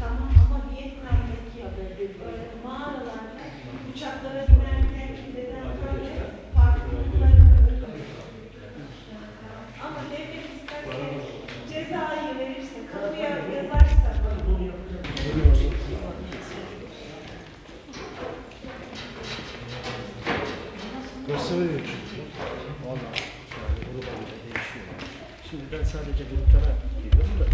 Tamam ama Vietnam'daki e, mağaralarda uçaklara binerken neden böyle farklılıklarını Ama devlet isterse cezayı verirse, kapıya yazarsa Nasıl veriyor çünkü? Valla. Şimdi ben sadece gruplara giriyorum da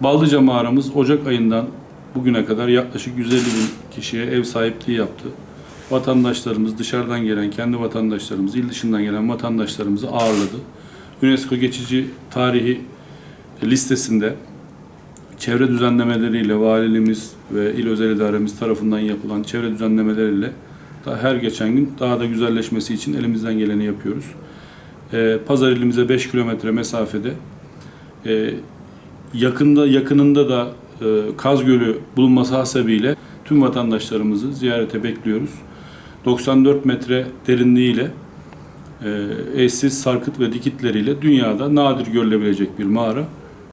Baldıca mağaramız Ocak ayından bugüne kadar yaklaşık 150 bin kişiye ev sahipliği yaptı. Vatandaşlarımız, dışarıdan gelen kendi vatandaşlarımız, il dışından gelen vatandaşlarımızı ağırladı. UNESCO geçici tarihi listesinde çevre düzenlemeleriyle valiliğimiz ve il özel idaremiz tarafından yapılan çevre düzenlemeleriyle her geçen gün daha da güzelleşmesi için elimizden geleni yapıyoruz. Ee, Pazar ilimize 5 kilometre mesafede e, yakında yakınında da e, Kaz Gölü bulunması hasebiyle tüm vatandaşlarımızı ziyarete bekliyoruz. 94 metre derinliğiyle e, eşsiz sarkıt ve dikitleriyle dünyada nadir görülebilecek bir mağara.